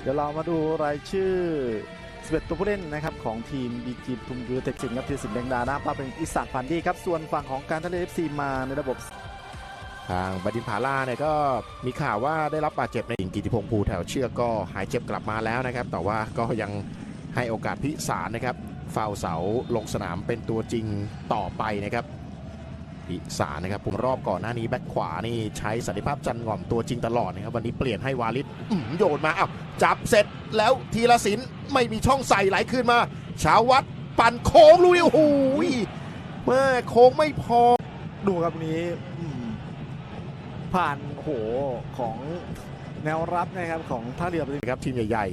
เดี๋ยวเรามาดูรายชื่อ11ตัวผู้เล่นนะครับของทีมบีจีทุมยูเต็ดสิงครับทีสินแดงดานะครับว่าเป็นอิสานพันดีครับ ส่วนฝั่งของการทะเลเอฟซีมาในระบบ ทางบดินผาล่าเนี่ยก็มีข่าวว่าได้รับบาดเจ็บในหญิงกิติพงษ์ภูแถวเชือกก็หายเจ็บกลับมาแล้วนะครับ แต่ว่าก็ยังให้โอกาสพิสารนะครับฟาวเสาลงสนามเป็นตัวจริงต่อไปนะครับ พิสารนะครับผมรอบก่อนหน้านี้แบ็คขวานี่ใช้สันติภาพจันทร์ง่อมตัวจริงตลอดนะครับวันนี้เปลี่ยนให้วาลิศอื้อหือโยนมาอ้าวจับเสร็จแล้วทีละสินไม่มีช่องใส่ไหลคืนมาชาววัดปั่นโค้งลูกนี้โอ้โหเมื่อโค้งไม่พอดูครับวันนี้อืมผ่านโอ้โหของแนวรับนะครับของท่าเรือครับทีมใหญ่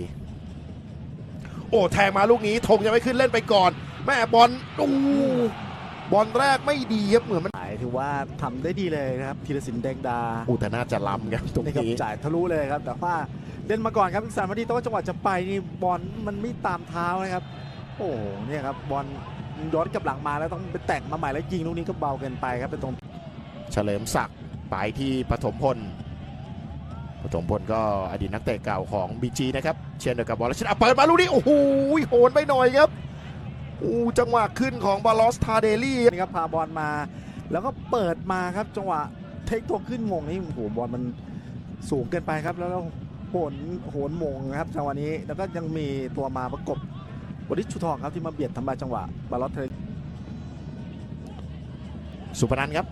ๆ โอ้แทงมาลูกนี้ธงยังไม่ขึ้นเล่นไปก่อน แม่บอลอู้บอลแรกไม่ดีครับเหมือนมันจ่าย ถือว่าทำได้ดีเลยนะครับธีรศิลป์แดงดาอู้แต่น่าจะล้ำครับตรงนี่ครับนี้จ่ายทะลุเลยครับ แต่ว่าเล่นมาก่อนครับอีกสามนาทีแต่ว่าจังหวะจะไปนี่บอลมันไม่ตามเท้านะครับ โอ้โหเนี่ยครับบอลย้อนกลับหลังมาแล้วต้องไปแต่งมาใหม่แล้วยิงลูกนี้ก็เบาเกินไปครับเป็นตรงเฉลิมศักดิ์ไปที่ปฐมพลปฐมพลก็อดีตนักเตะเก่าของบีจีนะครับเช่นเดียวกับบอลชิดอะเปิดมาลูกนี้โอ้โหโหนไปหน่อยครับอู้จังหวะขึ้นของบาลอสทาเดลี่นี่ครับพาบอลมา แล้วก็เปิดมาครับจังหวะเทคตัวขึ้นมงนี่โอ้โหบอลมันสูงเกินไปครับ แล้วก็โหนโหนมงครับจังหวะนี้แล้วก็ยังมีตัวมาประกบวริชชุทองครับที่มาเบียดทำลายจังหวะบาลอสเทสุพนันท์ครับ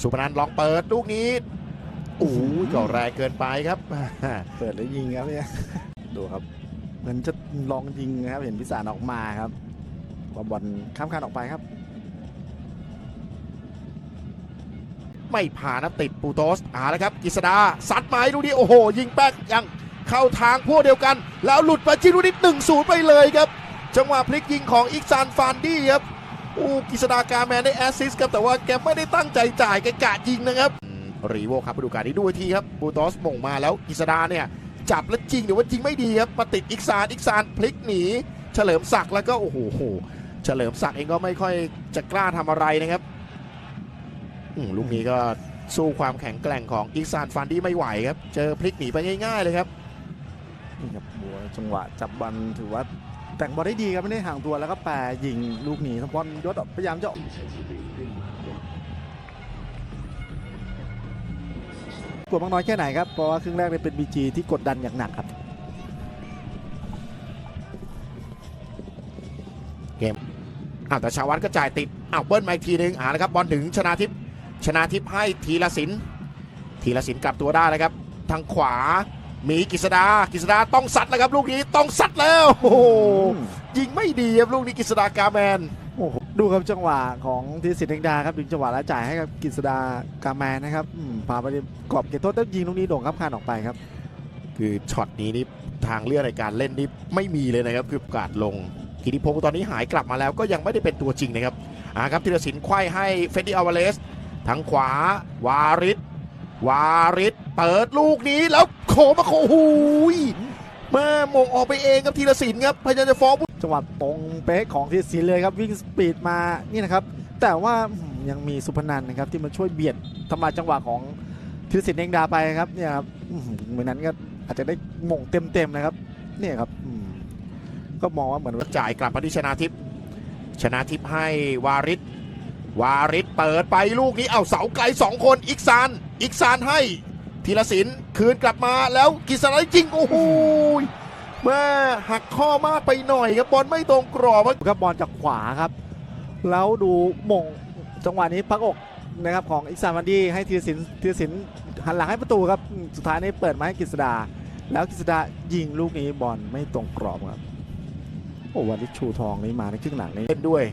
สุพนันท์ลองเปิดลูกนี้โอ้ยก็แรงเกินไปครับ เปิดแล้วยิงครับเนี่ยดูครับเหมือนจะลองยิงนะครับ เห็นพิสารออกมาครับว่าบอลข้ามคานออกไปครับ ไม่ผ่านนะติดปูโตสอ่าแล้วครับกิษดาซัดไม้ลูกนี้โอ้โห ยิงแป๊กยังเข้าทางพวกเดียวกัน แล้วหลุดมาจิงลูกนี้หนึ่งศูนย์ไปเลยครับ จังหวะพลิกยิงของอิกซานฟานดี้ครับโอ้กิษดากาแมนได้แอสซิสครับแต่ว่าแกไม่ได้ตั้งใจจ่ายแกกะยิงนะครับรีโวครับฤดูกาลนี้ดูอีกทีครับปูโตสมงมาแล้วกิษดาเนี่ยจับแล้วจริงหรือว่าจริงไม่ดีครับมาติดอิกซานอิกซานพลิกหนี เฉลิมศักดิ์แล้วก็โอ้โหเฉลิมศักดิ์เองก็ไม่ค่อยจะกล้าทำอะไรนะครับ ลูกนี้ก็สู้ความแข็งแกร่งของอีกซานฟันดี้ไม่ไหวครับ เจอพลิกหนีไปง่ายๆเลยครับนี่ครับบัวจังหวะจับบอลถือว่าแต่งบอลได้ดีครับไม่ได้ห่างตัวแล้วก็แปรยิงลูกหนีทั้งบอลยศพยายามจะกดมากน้อยแค่ไหนครับเพราะว่าครึ่งแรกเนี่ยเป็น BG ที่กดดันอย่างหนักครับอ้าวแต่ชาวัตก็จ่ายติดอ้าวเบิ้ลมาอีกทีหนึงอ่าแล้วครับบอลถึงชนาทิพย์ ชนาทิพย์ให้ทีละสินทีละสินกลับตัวได้แล้วครับ ทางขวามีกิษดากิษดาต้องซัดแล้วครับ ลูกนี้ต้องซัดแล้วโอ้โหยิงไม่ดีครับลูกนี้กิษดากาแมนโอ้โหดูครับจังหวะของธีรศิลป์แดงดาครับดึงจังหวะแล้วจ่ายให้กับกฤษดากาแมนนะครับอืมพาไปกรอบเขตโทษแล้วยิงลูกนี้โด่งครับคานออกไปครับ คือช็อตนี้นี่ทางเลือกในการเล่นนี่ไม่มีเลยนะครับ คือโอกาสลงกิติพงศ์ตอนนี้หายกลับมาแล้วก็ยังไม่ได้เป็นตัวจริงนะครับอ่าครับธีรศิลป์ไขว้ให้เฟดดี้อัลวาเลส ทางขวา วาริสวาริสเปิดลูกนี้แล้วโขมาโขหูยแม่มงออกไปเองครับธีรศิลป์ครับพยายามจะฟ้องจังหวะตรงเป๊ะของธีรศิลป์เลยครับวิ่งสปีดมานี่นะครับ แต่ว่าอืมยังมีสุพนันท์นะครับที่มาช่วยเบียดทำลายจังหวะของธีรศิลป์แดงดาไปครับเนี่ยครับอื้อหือเหมือนนั้นก็อาจจะได้มงเต็มๆนะครับเนี่ยครับอืมก็มองว่าเหมือนว่าจ่ายกลับมาที่ชนาทิพย์ชนาทิพย์ให้วาริส วาริสเปิดไปลูกนี้เอาเสาไกลสองคนอีกซานอีกซานให้ธีรศิลป์คืนกลับมาแล้วกิษณะจริงโอ้โหแม่หักข้อมากไปหน่อยครับบอลไม่ตรงกรอบครับครับบอลจากขวาครับ แล้วดูมงจังหวะนี้พักอกนะครับของอิกซานวันดี้ให้ธีรศิลป์ธีรศิลป์หันหลังให้ประตูครับอืมสุดท้ายนี้เปิดมาให้กฤษดา แล้วกฤษดายิงลูกนี้บอลไม่ตรงกรอบครับโอ้วันนี้ชูทองนี่มาในครึ่งหลังนี้เล่นด้วย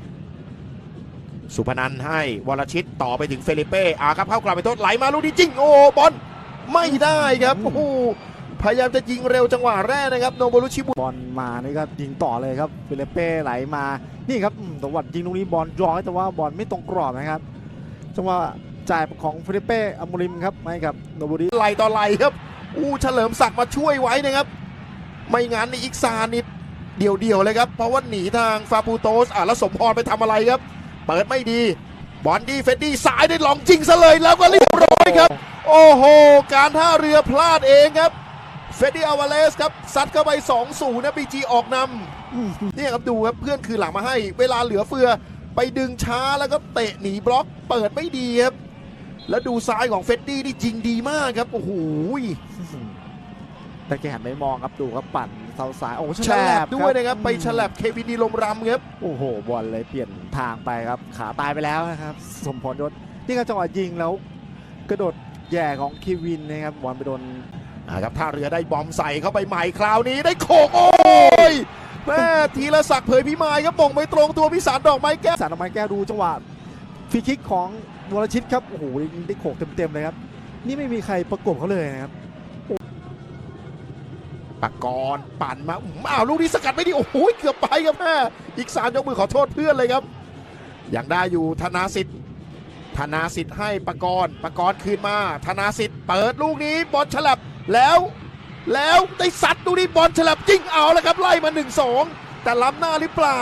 สุพนันท์ให้วรชิตต่อไปถึงเฟลิเป้อาครับเข้ากลับไปโทษไหลมาลูกนี้จริงโอ้บอลไม่ได้ครับโอ้โหพยายามจะยิงเร็วจังหวะแรกนะครับโนโบรุชิบุบอลมานี่ก็ยิงต่อเลยครับฟิลิปเป้ไหลมานี่ครับอืมแต่ว่ายิงลูกนี้บอลย้อยแต่ว่าบอลไม่ตรงกรอบนะครับจังหวะจ่ายของฟิลิปเป้อมูริมครับให้กับโนบุริไหลต่อไหลครับอู้เฉลิมศักดิ์มาช่วยไว้นะครับ ไม่งั้นนี่อีกซานิดเดี่ยวๆเลยครับเพราะว่าหนีทางฟาปูโตสอะแล้วสมพรไปทำอะไรครับ เปิดไม่ดี บอลดีเฟดดี้สายได้หลองจริงซะเลยแล้วก็เรียบร้อยครับ โอ้โห การท่าเรือพลาดเองครับ เฟดดี้อาวาเลสครับซัดเข้าไป2-0นะบีจีออกนำเนี่ยครับดูครับเพื่อนคือหลังมาให้ เวลาเหลือเฟือไปดึงช้าแล้วก็เตะหนีบล็อก เปิดไม่ดีครับ แล้วดูซ้ายของเฟดดี้นี่จริงดีมากครับ โอ้โหแต่แกหันไปมองครับดูครับปั่น เสาสายโอ้โหฉลับด้วยคนะครับไปฉลับเควินดีลมรำครับโอ้โหบอลเลยเปลี่ยนทางไปครับขาตายไปแล้วนะครับสมพรยศนี่ก็จังหวะยิงแล้ว กระโดดแย่ของเควินนะครับบอลไปโดนอ่าครับท่าเรือได้บอมใส่เข้าไปใหม่คราวนี้ได้โขกโอ้ยแม่ทีละศักดิ์เผยพิมายครับมงไปตรงตัวพิสารดอกไม้แก้วสารออกไม้แก้วดูจังหวะฟรีคิกของวรชิตครับโอ้โหได้โขกเต็มๆเลยครับนี่ไม่มีใครประกบเขาเลยนะครับ ปากรปั่นมาอื้ออ้าวลูกนี้สกัดไม่ดีโอ้โหเกือบไปครับแม่อีกสามยกมือขอโทษเพื่อนเลยครับยังได้อยู่ธนาสิทธิ์ธนาสิทธิ์ให้ปากรปากรคืนมาธนาสิทธิ์เปิดลูกนี้บอลฉลับแล้วแล้วได้สัตว์ดูนี่บอลฉลับยิงเอาแล้วครับไล่มา1-2แต่ล้ำหน้าหรือเปล่า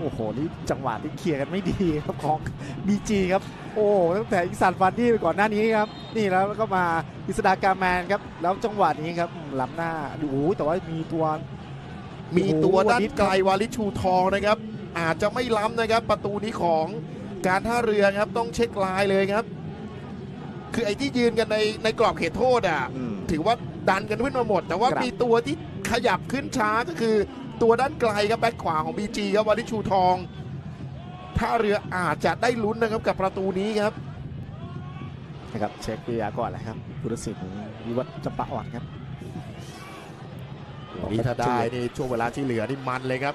โอ้โห นี่จังหวะที่เคลียร์กันไม่ดีครับของ BG ครับ โอ้ตั้งแต่อิสันฟันดี้ไปก่อนหน้านี้ครับ นี่แล้วก็มาอิสดาการแมนครับ แล้วจังหวะนี้ครับอืมล้ำหน้าดูโอ้โหแต่ว่ามีตัว มีตัวโอ้โหด้านวานิชไกลวาลิชชูทองนะครับ อาจจะไม่ล้ำนะครับ ประตูนี้ของการท่าเรือครับต้องเช็คลายเลยครับ คือไอ้ที่ยืนกันในในกรอบเขตโทษอะอืมถือว่าดันกันขึ้นมาหมด แต่ว่าครับมีตัวที่ขยับขึ้นช้าก็คือ ตัวด้านไกลครับแบ็คขวาของ BG ครับวาลิชชูทองท่าเรืออาจจะได้ลุ้นนะครับกับประตูนี้ครับนะครับเช็คเบียร์ก่อนเลยครับพุทธศิลป์วิวัฒน์จำปาอ่อนครับวันนี้ถ้าได้นี่ช่วงเวลาที่เหลือนี่มันเลยครับ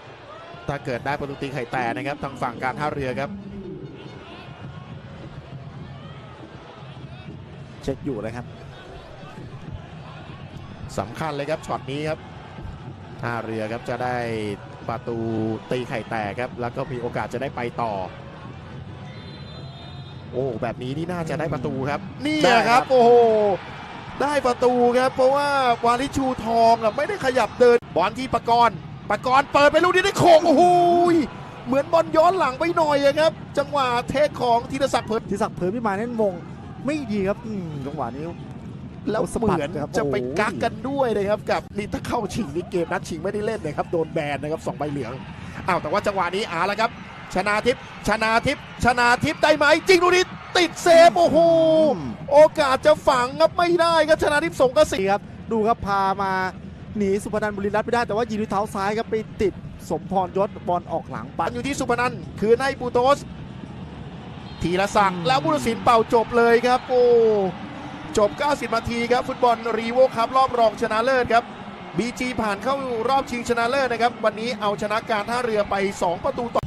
ถ้าเกิดได้ประตูตีไข่แต่นะครับ ทางฝั่งการท่าเรือครับ เช็คอยู่เลยครับสำคัญเลยครับช็อตนี้ครับ ท่าเรือครับจะได้ประตูตีไข่แตกครับ แล้วก็มีโอกาสจะได้ไปต่อ โอ้แบบนี้นี่น่าจะได้ประตูครับ นี่ได้คครัรับบโอ้โหได้ประตูครับ เพราะว่าวาลิชูทองอะไม่ได้ขยับเดินบอลที่ปากรณ์ปากรณ์เปิดไปลูกนี้ได้โขกโอ้โหเหมือนบอลย้อนหลังไปหน่อยอะครับ จังหวะเทคของธีรศักดิ์เผยที่สักดิ์เผยพิมายนั่นมงไม่ดีครับอืมจังหวะนี้ แล้วสะเหบัดมือนครับจะไปโอ้ยกักกันด้วยนะครับกับนี่ถ้าเข้าชิงนี่เกมนัดชิงไม่ได้เล่นนะครับโดนแบนนะครับสองใบเหลืองอ้าวแต่ว่าจังหวะนี้อาแล้วครับ ชนาทิพย์ชนาทิพย์ชนาทิพย์ได้ไหมจริงดูนี่ติดเซฟโอ้โหอืมโอกาสจะฝังครับไม่ได้ครับชนาทิพย์ส่งกระสีดีครับดูครับพามาหนีสุพนันบุรีรัตน์ไม่ได้แต่ว่ายิงด้วยเท้าซ้ายครับไปติดสมพรยศบอลออกหลังปัปันดอยู่ที่สุพนันคืนให้ปูโตสทีละศักดิ์อืมแล้วผู้ตัดสินเป่าจบเลยครับโอ้ จบ 90 นาทีครับ ฟุตบอลรีโวครับรอบรองชนะเลิศครับ BG ผ่านเข้ารอบชิงชนะเลิศนะครับ วันนี้เอาชนะการท่าเรือไป 2 ประตูต่อ